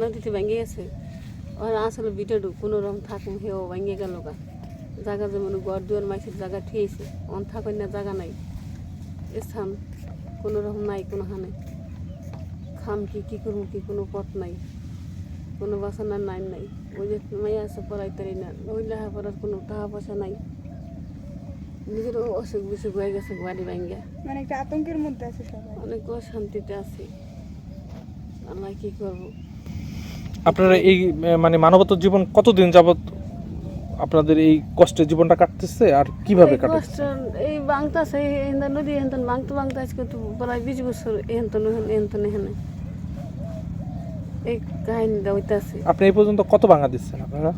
নদীতে ভেঙে গেছে। ওর আসলে বিটাডু কোনো রকম থাকুন হেও ভেঙে গেল গা। জায়গা যেমন গড় দুয়ার মাইসের জায়গা ঠিয়েছে অন থাকেন না জায়গা নাই। স্থান কোনো রকম নাই কোনো হানে। খাম কি কি করব কি কোনো পথ নাই। কোনো বাসনার নাই নাই। ওই যে মাইয়া আছে পড়াই তারি না ওই লেখাপড়ার কোনো টাকা পয়সা নাই। নিজেরও অসুখ বিসুখ হয়ে গেছে বাড়ি ভাঙ্গা মানে একটা আতঙ্কের মধ্যে আছে সবাই। অনেক অশান্তিতে আছি। আল্লাহ কি করব? আপনারা এই মানে মানবত জীবন কতদিন যাবত আপনাদের এই কষ্টের জীবনটা কাটতেছে আর কীভাবে কাটে এই বাংতাছে এখান নদী এখান বাংতে বাংতে আজকে তো প্রায় বিশ বছর তো এখান তো এই কাহিনীটা হইতাছে। আপনি এই পর্যন্ত কত ভাঙা দিচ্ছেন আপনারা?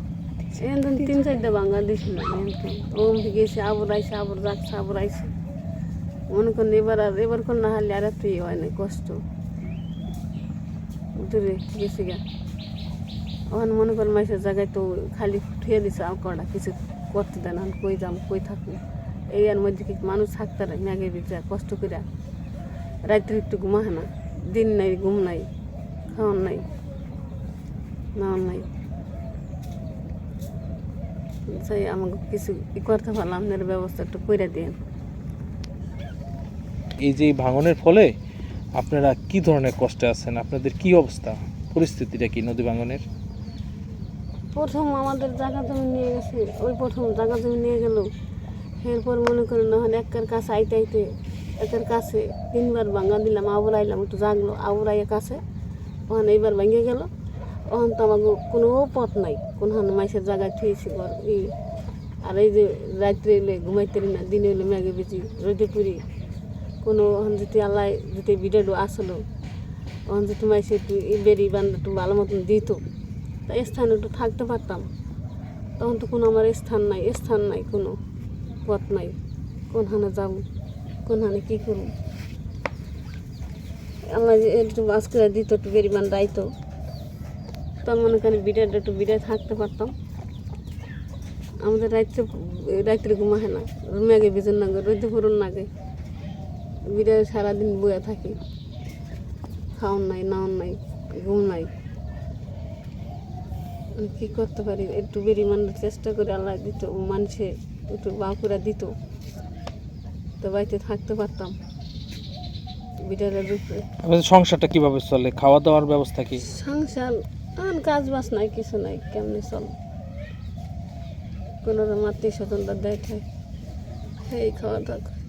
এখান তো তিন চারটা বাংলা দিছি না এখান তো ওম গেছে আবর আইসে আবর রাখছে আবর আইসে মনে করেন এবার আর এবার কোন না হারলে আর এত ইয়ে হয় না কষ্ট। দূরে গেছে গা। ওখানে মনে করেন মাইসের জায়গায় তো খালি ঠুয়ে দিছে কটা কিছু করতে দেন আমি কই যাম, কই থাকব? এই আর মধ্যে কি মানুষ থাকতে রে ম্যাগে ভিতরে কষ্ট করে রাত্রে একটু ঘুমাহে না, দিন নাই, ঘুম নাই খাওয়ান নাই নাওয়ান নাই। সেই আমাকে কিছু ই করতে পারলাম আপনার ব্যবস্থা একটু করে দিন এই যে ভাঙনের ফলে আপনারা কি ধরনের কষ্টে আছেন? আপনাদের কি অবস্থা? পরিস্থিতিটা কি নদী ভাঙনের? প্রথম আমাদের জায়গা জমি নিয়ে গেছে, ওই প্রথম জায়গা জমি নিয়ে গেল। এরপর মনে করেন, না, হলে একের কাছে আইতে আইতে, একের কাছে তিনবার ভাঙা দিলাম, আবর আইলাম, একটু জাগলো, আবর আইয়া কাছে, ওখানে এইবার ভেঙে গেল। ওখান তো আমাকে কোনো পথ নাই, কোনখানে মাইসের জায়গায় ঘর, ই। আর এই যে রাত্রে এলে ঘুমাইতে না, দিনে এলে ম্যাগে বেশি রোদে পুরি। কোনো ওখান যদি আল্লাহ যদি বিডাডু আসলো, ওখান যদি মাইসে একটু বেরি বান্ধব একটু ভালো মতন দিত তা স্থানে একটু থাকতে পারতাম। তখন তো কোনো আমার স্থান নাই স্থান নাই, কোনো পথ নাই। কোনখানে যাব, কোনখানে কী করব? আল্লাহ একটু বাস করে দিত, একটু বেরিমান দায়িত্ব। তো মনে করেন বিড়াটা একটু বিড়ায় থাকতে পারতাম। আমাদের রাত্রে রাত্রে ঘুমাহে না। মেঘে বিজন নাগে রোদে ফুরন নাগে বিড়ায় সারাদিন বয়ে থাকি। খাওয়ান নাই নাওয়ান নাই, ঘুম নাই। কি করতে পারি? একটু বেরি মানার চেষ্টা করে আল্লাহ দিত মানুষে একটু বাঁকুড়া দিত। তো বাড়িতে থাকতে পারতাম। সংসারটা কীভাবে চলে? খাওয়া দাওয়ার ব্যবস্থা কি? সংসার আর কাজ বাজ নাই কিছু নাই কেমনি চল? কোনো রকম আত্মীয় স্বজনরা দেখে সেই খাওয়া দাওয়া করে।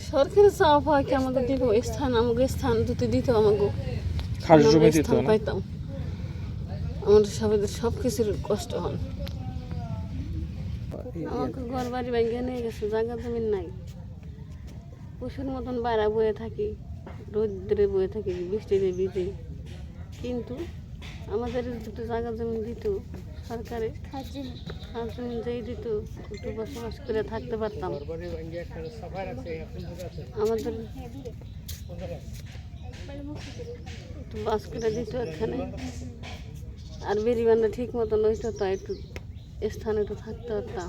সরকারের চাওয়া পাওয়া কি আমাদের দিব? স্থান আমাকে স্থান যদি দিত আমাকে। খাস জমি দিত পাইতাম। আমাদের সবাই সব কিছুর কষ্ট হন আমাকে ঘর বাড়ি ভেঙে নিয়ে গেছে জায়গা জমিন নাই। পশুর মতন বাইরে বয়ে থাকি রোদ্রে বয়ে থাকি বৃষ্টিতে ভিজে। কিন্তু আমাদের দুটো জায়গা জমি দিত সরকারে যেই দিত একটু বসবাস করে থাকতে পারতাম। আমাদের একটু বাস করে দিত এখানে। আর বেরিবান্ধা ঠিক মতন হইতো তো একটু স্থানে তো থাকতে পারতাম।